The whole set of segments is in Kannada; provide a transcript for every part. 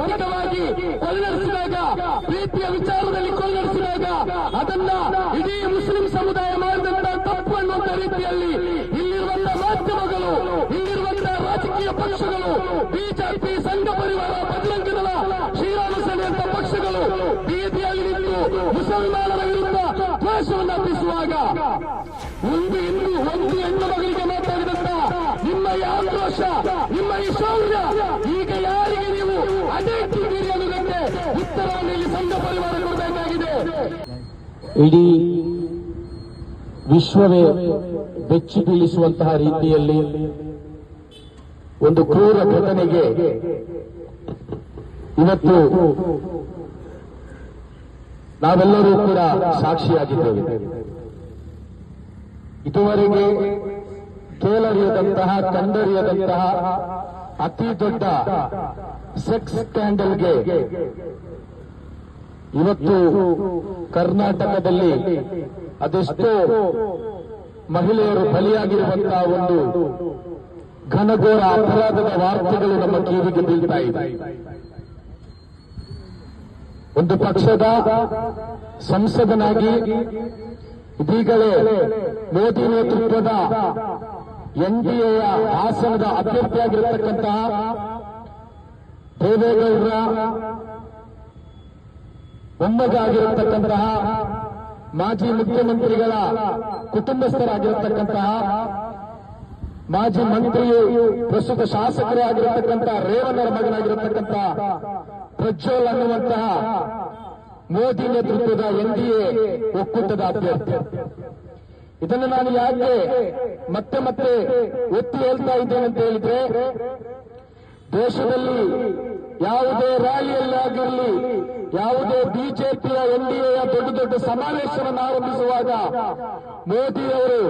ಭೌತಿಕವಾಗಿ ಕೊಲೆನಡೆಸಿದಾಗ ಪ್ರೀತಿಯ ವಿಚಾರದಲ್ಲಿ ಕೊಲೆನಡೆಸಿದಾಗ ಅದನ್ನ ಇಡೀ ಮುಸ್ಲಿಂ ಸಮುದಾಯ ಮಾಡಿದಂತಹ ತಪ್ಪು ಅನ್ನುವಂತ ರೀತಿಯಲ್ಲಿ ಇಲ್ಲಿರುವಂತಹ ಮಾಧ್ಯಮಗಳು ಇಲ್ಲಿರುವಂತಹ ರಾಜಕೀಯ ಪಕ್ಷಗಳು, ಬಿಜೆಪಿ ಸಂಘ ಪರಿವಾರ ಬಜರಂಗ ದಳ ಶ್ರೀರಾಮ ಸೇನೆ ಅಂತ ಪಕ್ಷಗಳು ಬೀದಿಯಲ್ಲಿ ನಿಂತು ಮುಸಲ್ಮಾನರ ವಿರುದ್ಧ ದ್ವೇಷವನ್ನು ಅರ್ಪಿಸುವಾಗ ಒಂದು ಇಂದು ಒಂದು ಹೆಣ್ಣು ಮಗಳಿಗೆ ಮಾತಾಡಿದಂತ ನಿಮ್ಮ ಈ ಆಕ್ರೋಶ, ನಿಮ್ಮ ಈ ಶೌರ್ಯ, ಈಗ ಇಡೀ ವಿಶ್ವವೇ ಬೆಚ್ಚಿ ಬೀಳಿಸುವಂತಹ ರೀತಿಯಲ್ಲಿ ಒಂದು ಕ್ರೂರ ಘಟನೆಗೆ ಇವತ್ತು ನಾವೆಲ್ಲರೂ ಕೂಡ ಸಾಕ್ಷಿಯಾಗಿದ್ದೇವೆ. ಇದುವರೆಗೆ ಕೇಳರಿಯದಂತಹ ಕಂಡರಿಯದಂತಹ ಅತಿ ದೊಡ್ಡ ಸೆಕ್ಸ್ ಸ್ಕ್ಯಾಂಡಲ್ಗೆ ಇವತ್ತು ಕರ್ನಾಟಕದಲ್ಲಿ ಅದೆಷ್ಟೋ ಮಹಿಳೆಯರು ಬಲಿಯಾಗಿರುವಂತಹ ಒಂದು ಘನಘೋರ ಅಪರಾಧದ ವಾರ್ತೆಗಳು ನಮ್ಮ ಕಿವಿಗೆ ಬೀಳ್ತಾ ಇದೆ. ಒಂದು ಪಕ್ಷದ ಸಂಸದನಾಗಿ ಇದೀಗಲೇ ಮೋದಿ ನೇತೃತ್ವದ ಎನ್ಡಿಎಯ ಹಾಸನದ ಅಭ್ಯರ್ಥಿಯಾಗಿರತಕ್ಕಂತಹ ದೇವೇಗೌಡರ ಒಮ್ಮಗ ಆಗಿರತಕ್ಕಂತಹ ಮಾಜಿ ಮುಖ್ಯಮಂತ್ರಿಗಳ ಕುಟುಂಬಸ್ಥರಾಗಿರತಕ್ಕಂತಹ ಮಾಜಿ ಮಂತ್ರಿಯು ಪ್ರಸ್ತುತ ಶಾಸಕರೇ ಆಗಿರತಕ್ಕಂತಹ ರೇವಣ್ಣರ ಮಗನಾಗಿರತಕ್ಕಂತಹ ಪ್ರಜ್ವಲ್ ಅನ್ನುವಂತಹ ಮೋದಿ ನೇತೃತ್ವದ ಎನ್ಡಿಎ ಒಕ್ಕೂಟದ ಅಭ್ಯರ್ಥಿ. ಇದನ್ನು ನಾನು ಯಾಕೆ ಮತ್ತೆ ಮತ್ತೆ ಒತ್ತಿ ಹೇಳ್ತಾ ಇದ್ದೇನೆ ಅಂತ ಹೇಳಿದ್ರೆ, ದೇಶದಲ್ಲಿ ಯಾವುದೇ ರ್ಯಾಲಿಯಲ್ಲಾಗಿರಲಿ ಯಾವುದೇ ಬಿಜೆಪಿಯ ಎನ್ಡಿಎಯ ದೊಡ್ಡ ದೊಡ್ಡ ಸಮಾವೇಶವನ್ನು ಆರಂಭಿಸುವಾಗ ಮೋದಿಯವರು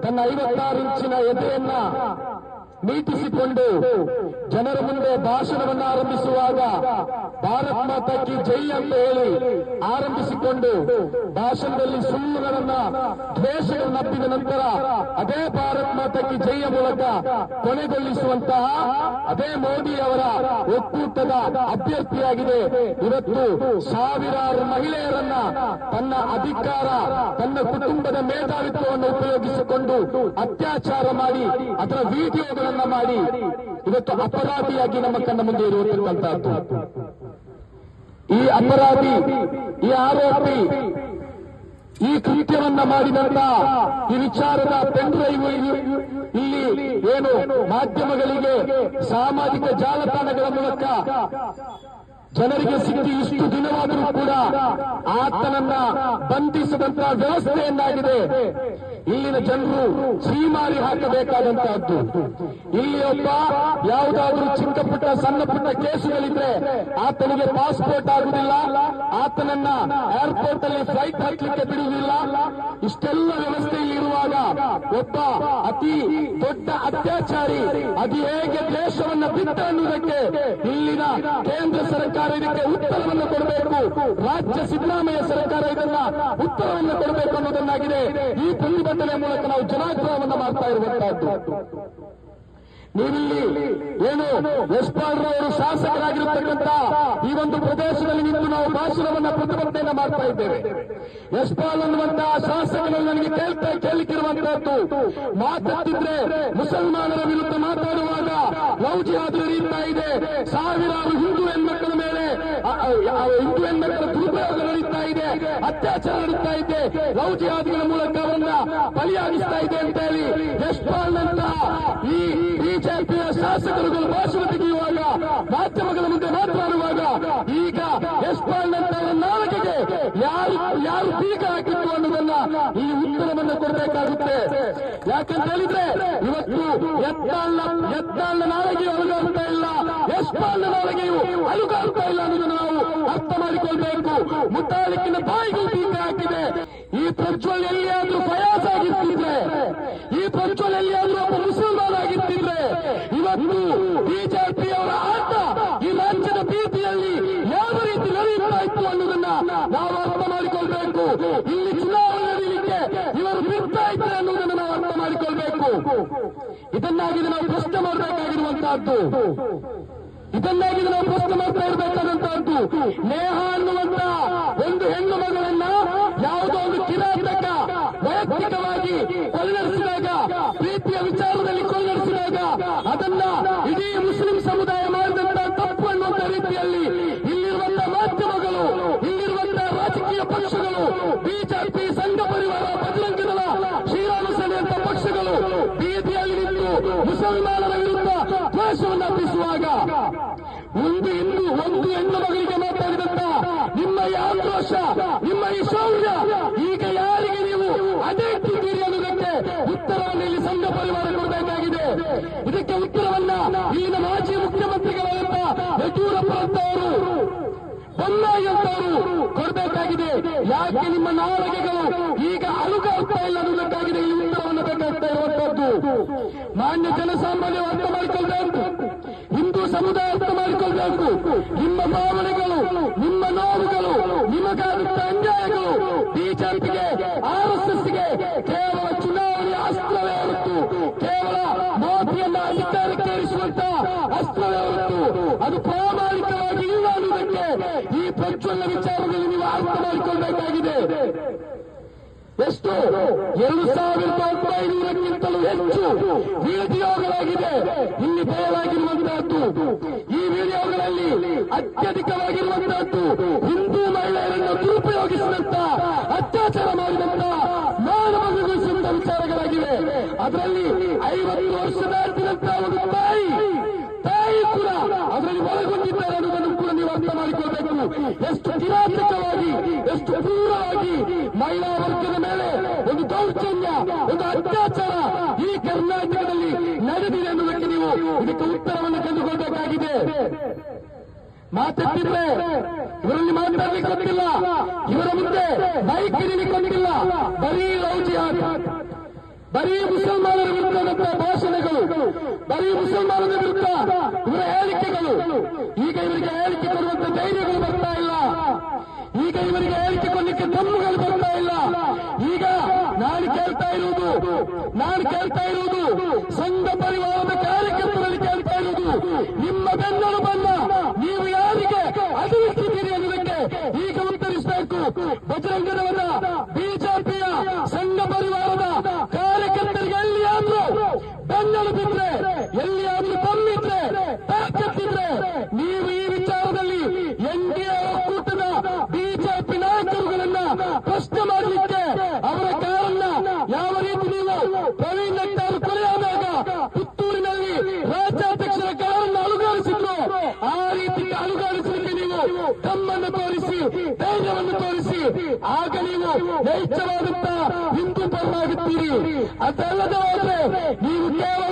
ತನ್ನ ಐವತ್ತಾರು ಇಂಚಿನ ಎದೆಯನ್ನ ಮೀಟಿಸಿಕೊಂಡು ಜನರ ಮುಂದೆ ಭಾಷಣವನ್ನು ಆರಂಭಿಸುವಾಗ ಭಾರತ್ ಮಾತಾಕಿ ಜೈ ಅಂತ ಹೇಳಿ ಆರಂಭಿಸಿಕೊಂಡು ಭಾಷಣದಲ್ಲಿ ಸುಳ್ಳುಗಳನ್ನ, ದ್ವೇಷಗಳನ್ನು ನಂತರ ಅದೇ ಭಾರತ್ ಮಾತಾಕಿ ಜೈಯ ಮೂಲಕ ಕೊನೆಗೊಳಿಸುವಂತಹ ಅದೇ ಮೋದಿ ಅವರ ಒಕ್ಕೂಟದ ಅಭ್ಯರ್ಥಿಯಾಗಿದೆ. ಇವತ್ತು ಸಾವಿರಾರು ಮಹಿಳೆಯರನ್ನ ತನ್ನ ಅಧಿಕಾರ, ತನ್ನ ಕುಟುಂಬದ ಮೇಧಾವಿತ್ವವನ್ನು ಉಪಯೋಗಿಸಿಕೊಂಡು ಅತ್ಯಾಚಾರ ಮಾಡಿ ಅದರ ವಿಡಿಯೋಗಳನ್ನ ಮಾಡಿ ಇವತ್ತು ಅಪರಾಧಿಯಾಗಿ ನಮ್ಮ ಕಣ್ಣ ಮುಂದೆ ಇರುವಂತಕ್ಕಂಥದ್ದು ಈ ಅಪರಾಧಿ, ಈ ಆರೋಪಿ, ಈ ಕೃತ್ಯವನ್ನ ಮಾಡಿದಂತ ಈ ವಿಚಾರದ ಪೆಂಡ್ರೈವ್ ಇಲ್ಲಿ ಏನು ಮಾಧ್ಯಮಗಳಿಗೆ ಸಾಮಾಜಿಕ ಜಾಲತಾಣಗಳ ಮೂಲಕ ಜನರಿಗೆ ಸಿಕ್ಕಿ ಇಷ್ಟು ದಿನವಾದರೂ ಕೂಡ ಆತನನ್ನ ಬಂಧಿಸಿದಂತಹ ವ್ಯವಸ್ಥೆಯನ್ನಾಗಿದೆ. ಇಲ್ಲಿನ ಜನರು ಸೀಮಾರಿ ಹಾಕಬೇಕಾದಂತಹದ್ದು. ಇಲ್ಲಿ ಒಬ್ಬ ಯಾವುದಾದ್ರೂ ಚಿಕ್ಕ ಪುಟ್ಟ, ಸಣ್ಣ ಪುಟ್ಟ ಕೇಸುಗಳಿದ್ರೆ ಆತನಿಗೆ ಪಾಸ್ಪೋರ್ಟ್ ಆಗುದಿಲ್ಲ ಆತನನ್ನ ಏರ್ಪೋರ್ಟ್ ಅಲ್ಲಿ ಫ್ಲೈಟ್ ಹಾಕ್ಲಿಕ್ಕೆ ಬಿಡುವುದಿಲ್ಲ. ಇಷ್ಟೆಲ್ಲ ವ್ಯವಸ್ಥೆ ಇಲ್ಲಿ ಇರುವಾಗ ಒಬ್ಬ ಅತಿ ದೊಡ್ಡ ಅತ್ಯಾಚಾರಿ ಅದು ಹೇಗೆ ದೇಶವನ್ನು ಬಿಟ್ಟ ಅನ್ನುವುದಕ್ಕೆ ಇಲ್ಲಿನ ಕೇಂದ್ರ ಸರ್ಕಾರ ಇದಕ್ಕೆ ಉತ್ತರವನ್ನು ಕೊಡಬೇಕು. ರಾಜ್ಯ ಸಿದ್ದರಾಮಯ್ಯ ಸರ್ಕಾರ ಇದನ್ನ ಉತ್ತರವನ್ನು ಕೊಡಬೇಕು ಅನ್ನೋದನ್ನಾಗಿದೆ ಈ ಪ್ರತಿಭಟನೆ ಮೂಲಕ ನಾವು ಜನಾಗ್ರಹವನ್ನು ಮಾಡ್ತಾ ಇರುವಂತಹದ್ದು. ನೀವಿಲ್ಲಿ ಏನು ಯಶ್ಪಾಲ್ ಅವರು ಶಾಸಕರಾಗಿರತಕ್ಕಂತ ಈ ಒಂದು ಪ್ರದೇಶದಲ್ಲಿ ನಿಂತು ನಾವು ಭಾಷಣವನ್ನ ಪ್ರತಿಭಟನೆಯನ್ನ ಮಾಡ್ತಾ ಇದ್ದೇವೆ. ಯಶ್ಪಾಲ್ ಅನ್ನುವಂತಹ ಶಾಸಕರಲ್ಲಿ ನನಗೆ ಕೇಳ್ತಾ ಕೇಳಿಕಿರುವಂತಹದ್ದು ಮಾತಾಡ್ತಿದ್ರೆ ಮುಸಲ್ಮಾನರ ವಿರುದ್ಧ ಮಾತಾಡುವಾಗ ಲೌಜಿ ಜಿಹಾದ್ ನಡೀತಾ ಇದೆ. ಸಾವಿರಾರು ಹಿಂದೂ ಹೆಣ್ಮಕ್ಕಳ ಮೇಲೆ ಹಿಂದೂ ಹೆಣ್ಮಕ್ಕಳ ದುರುಪಯೋಗ ನಡೀತಾ ಇದೆ, ಅತ್ಯಾಚಾರ ನಡೀತಾ ಇದೆ. ಲೌಜಿ ಆದಿಗಳ ಮೂಲಕ ಅವರನ್ನ ಬಲಿಯಾಗಿಸ್ತಾ ಇದೆ ಅಂತ ಹೇಳಿ ಶಾಸಕರುಗಳು ಭಾಷಣ ತೆಗೆಯುವಾಗ, ಮಾಧ್ಯಮಗಳ ಮುಂದೆ ಮಾತನಾಡುವಾಗ, ಈಗ ಯಶ್ಪಾಲ್ ನಂತ ನಾಲ್ಕಿಗೆ ಯಾರು ಯಾರು ಬೀಗ ಹಾಕಿತ್ತು ಅನ್ನೋದನ್ನ ಈ ಉತ್ತರವನ್ನು ಕೊಡಬೇಕಾಗುತ್ತೆ. ಯಾಕಂತ ಹೇಳಿದ್ರೆ, ಇವತ್ತು ಯತ್ನಾಳ್ನ ಯತ್ನಾಳ್ನ ನಾಳೆಗೆ ಅಲುಗಾಡ್ತಾ ಇಲ್ಲ. ಯಶ್ಪಾಲ್ನ ನಾಲಿಗೆಯು ಅಲುಗಾಡ್ತಾ ಇಲ್ಲ ಅನ್ನೋದನ್ನು ನಾವು ಅರ್ಥ ಮಾಡಿಕೊಳ್ಬೇಕು. ಮುತ್ತಾಲಿಕ್ಕಿನ ಬಾಯಿಗೂ ಬೀಗ ಹಾಕಿದೆ. ಈ ಪ್ರಜ್ವಲ್ ಎಲ್ಲಿಯಾದ್ರೂ ಫಯಾಸ್ ಆಗಿರ್ತಿದ್ರೆ ಈ ಪ್ರಜ್ವಲ್ ಎಲ್ಲಿಯಾದ್ರೂ ಒಬ್ಬ ಮುಸಲ್ಮಾನ್ ಆಗಿರ್ತಿದ್ರೆ ಇವತ್ತು ಬಿಜೆಪಿಯವರ ಆಟ ಈ ರಾಜ್ಯದ ಬೀದಿಯಲ್ಲಿ ಯಾವ ರೀತಿ ನಡೆಯುತ್ತಾ ಇತ್ತು ಅನ್ನೋದನ್ನ ನಾವು ಅರ್ಥ ಮಾಡಿಕೊಳ್ಬೇಕು. ಇಲ್ಲಿ ಚುನಾವಣೆ ನಡೀಲಿಕ್ಕೆ ಇವರು ಬಿಡ್ತಾ ಇದ್ದಾರೆ ಅನ್ನೋದನ್ನು ನಾವು ಅರ್ಥ ಮಾಡಿಕೊಳ್ಬೇಕು. ಇದನ್ನಾಗಿ ನಾವು ಪ್ರಶ್ನೆ ಮಾಡಬೇಕಾಗಿರುವಂತಹದ್ದು. ಇದನ್ನಾಗಿ ನಾವು ಪ್ರಶ್ನೆ ಮಾಡ್ತಾ ಇರಬೇಕಾದಂತಹದ್ದು. ನೇಹ ಅನ್ನುವಂತ ಒಂದು ಹೆಣ್ಣು ಮಗಳನ್ನ ಯಾವುದೋ ಒಂದು ಕಿರಾತಕ ವೈಯಕ್ತಿಕವಾಗಿ ಕೊಲೆನಡೆಸಿದಾಗ ಪ್ರೀತಿಯ ವಿಚಾರದಲ್ಲಿ ಕೊಲೆನಡೆಸಿದಾಗ ಅದನ್ನ ಇಡೀ ಮುಸ್ಲಿಂ ಸಮುದಾಯ ಮಾಡಿದಂತಹ ತಪ್ಪು ಅನ್ನುವಂತ ರೀತಿಯಲ್ಲಿ ಇಲ್ಲಿರುವಂತಹ ಮಾಧ್ಯಮಗಳು ಇಲ್ಲಿರುವಂತಹ ರಾಜಕೀಯ ಪಕ್ಷಗಳು ಬಿಜೆಪಿ ಸಂಘ ಪರಿವಾರ ಬಜರಂಗ ದಳ ಶ್ರೀರಾಮ ಸೇನೆಯಂತ ಪಕ್ಷಗಳು ಬೀದಿಯಲ್ಲಿ ನಿಂತು ಮುಸಲ್ಮಾನರ ವಿರುದ್ಧ ದ್ವೇಷವನ್ನು ಹಬ್ಬಿಸುವಾಗ ಒಂದು ಹೆಣ್ಣು ಒಂದು ಹೆಣ್ಣು ಮಗಳಿಗೆ ಮಾತಾಡಿದಂತ ನಿಮ್ಮ ಈ ಆಕ್ರೋಶ ನಿಮ್ಮ ಈ ಶೌರ್ಯ ಈಗ ಯಾರಿಗೆ ನೀವು ಅದೇ ಇಟ್ಟಿದ್ದೀರಿ ಅನ್ನೋದಕ್ಕೆ ಉತ್ತರವನ್ನು ಇಲ್ಲಿ ಸಂಘ ಪರಿವಾರ ಕೊಡಬೇಕಾಗಿದೆ. ಇದಕ್ಕೆ ಉತ್ತರವನ್ನ ಇಲ್ಲಿನ ಮಾಜಿ ಮುಖ್ಯಮಂತ್ರಿಗಳಾದಂತ ಯಡಿಯೂರಪ್ಪ ಅಂತವರು ಬೊಮ್ಮಾಯಿ ಅಂತವರು ಕೊಡಬೇಕಾಗಿದೆ. ಯಾಕೆ ನಿಮ್ಮ ನಾಲಿಗೆಗಳು ಈಗ ಅಲುಗಾಗ್ತಾ ಇಲ್ಲ ಅನ್ನೋದಕ್ಕಾಗಿದೆ ಈ ಉತ್ತರವನ್ನು ಬೇಕಾಗ್ತಾ ಇರುವಂತಹದ್ದು? ಮಾನ್ಯ ಜನಸಾಮಾನ್ಯ ಅರ್ಥ ಮಾಡಿಕೊಳ್ಬೇಕು. ನಿಮ್ಮ ಭಾವನೆಗಳು, ನಿಮ್ಮ ನೋವುಗಳು ನಿಮಗಾದಂತ ಅನ್ಯಾಯಗಳು. ಬಿಜೆಪಿಗೆ, ಆರ್ ಎಸ್ ಎಸ್ಗೆ ಕೇವಲ ಚುನಾವಣೆ ಅಸ್ತ್ರವೇ ಹೊರತು, ಕೇವಲ ಮೋದಿಯನ್ನ ಅಧಿಕಾರಕ್ಕೆ ಇರಿಸುವಂತ ಅಸ್ತ್ರವೇ ಹೊರತು, ಅದು ಪ್ರಾಮಾಣಿಕವಾಗಿ ಇಲ್ಲ ಅನ್ನೋದಕ್ಕೆ ಈ ಪ್ರಜ್ವಲ ವಿಚಾರದಲ್ಲಿ ನೀವು ಅರ್ಥ ಮಾಡಿಕೊಳ್ಬೇಕಾಗಿದೆ ಎಷ್ಟು ಎರಡು ಸಾವಿರದ ಒಂಬೈನೂರಕ್ಕಿಂತಲೂ ಹೆಚ್ಚು ವಿಡಿಯೋಗಳಾಗಿದೆ. ಇಲ್ಲಿ ಬಯಲಾಗಿರುವಂತಹದ್ದು ಈ ವಿಡಿಯೋಗಳಲ್ಲಿ ಅತ್ಯಧಿಕವಾಗಿರುವಂತಹದ್ದು ಹಿಂದೂ ಮಹಿಳೆಯರನ್ನು ದುರುಪಯೋಗಿಸಿದಂತ ಅತ್ಯಾಚಾರ ಎಷ್ಟು ಕ್ರೂರವಾಗಿ ಮಹಿಳಾ ವರ್ಗದ ಮೇಲೆ ಒಂದು ದೌರ್ಜನ್ಯ, ಒಂದು ಅತ್ಯಾಚಾರ ಈ ಕರ್ನಾಟಕದಲ್ಲಿ ನಡೆದಿದೆ ಅನ್ನೋದಕ್ಕೆ ನೀವು ಇದಕ್ಕೆ ಉತ್ತರವನ್ನು ಕಂಡುಕೊಳ್ಬೇಕಾಗಿದೆ. ಮಾತಾಡ್ತಿದ್ರೆ ಇವರಲ್ಲಿ ಮಾತಾಡ್ಲಿಕ್ಕೆ ಗೊತ್ತಿಲ್ಲ. ಇವರ ಮುಂದೆ ಮೈಕ್ ಹಿಡಿಲಿಕ್ಕೆ ಗೊತ್ತಿಲ್ಲ. ಬರೀ ಲೌಜಿ ಜಿಹಾದ್ ಬರೀ ಮುಸಲ್ಮಾನರ ವಿರುದ್ಧ ಭಾಷಣಗಳು. ಬರೀ ಮುಸಲ್ಮಾನರ ವಿರುದ್ಧ ಇವರ ಹೇಳಿಕೆಗಳು. ಈಗ ಇವರಿಗೆ ಹೇಳಿಕೆ ಕೊಡುವಂತ ಧೈರ್ಯಗಳು ಬರ್ತಾ ಈಗ ಇವರಿಗೆ ಹೇಳಿಕೊಳ್ಳಿಕ್ಕೆ ದಮ್ಮುಗಳು ಬರ್ತಾ ಇಲ್ಲ. ಈಗ ನಾನು ಕೇಳ್ತಾ ಇರುವುದು ನಾನು ಕೇಳ್ತಾ ಇರುವುದು, ಸಂಘ ಪರಿವಾರದ ಕಾರ್ಯಕರ್ತರಲ್ಲಿ ಕೇಳ್ತಾ ಇರುವುದು. ನಿಮ್ಮ ಬೆನ್ನಲು ಬಂದ, ನೀವು ಯಾರಿಗೆ ಅದುವಿಟ್ಟಿದ್ದೀರಿ ಅನ್ನೋದಕ್ಕೆ ಈಗ ಉತ್ತರಿಸಬೇಕು. ಬಜರಂಗದವರ ಬಿಜೆಪಿಯ ಸಂಘ ಪರಿವಾರದ ಕಾರ್ಯಕರ್ತರಿಗೆ ಎಲ್ಲಿಯಾದ್ರೂ ಬೆನ್ನಲು ಬಿದ್ರೆ ಎಲ್ಲಿಯಾದ್ರೂ ತಮ್ಮಿದ್ರೆ ತಾಕತ್ತಿದ್ರೆ ನೀವು ಈ ವಿಚಾರದಲ್ಲಿ ಎನ್ಡಿಎ ಒಕ್ಕೂಟದ ಬಿಜೆಪಿ ನಾಯಕರುಗಳನ್ನ ಪ್ರಶ್ನೆ ಮಾಡಲಿಕ್ಕೆ ಅವರ ಕಾರನ್ನ ಯಾವ ರೀತಿ ನೀವು ಪ್ರವೀಣ್ ನಟ್ಟಾರು ಕೊಲೆಯಾದಾಗ ಪುತ್ತೂರಿನಲ್ಲಿ ರಾಜ್ಯಾಧ್ಯಕ್ಷರ ಕಾರನ್ನ ಅಲುಗಾಡಿಸಿದ್ರು ಆ ರೀತಿ ಅಲುಗಾಡಿಸಲಿಕ್ಕೆ ನೀವು ತಮ್ಮನ್ನು ತೋರಿಸಿ ಧೈರ್ಯವನ್ನು ತೋರಿಸಿ ಆಗ ನೀವು ನೈಜವಾದಂತ ಹಿಂದೂ ಪರವಾಗುತ್ತೀರಿ ಅದಲ್ಲದೆ ಹೋದ್ರೆ ನೀವು ಕೇವಲ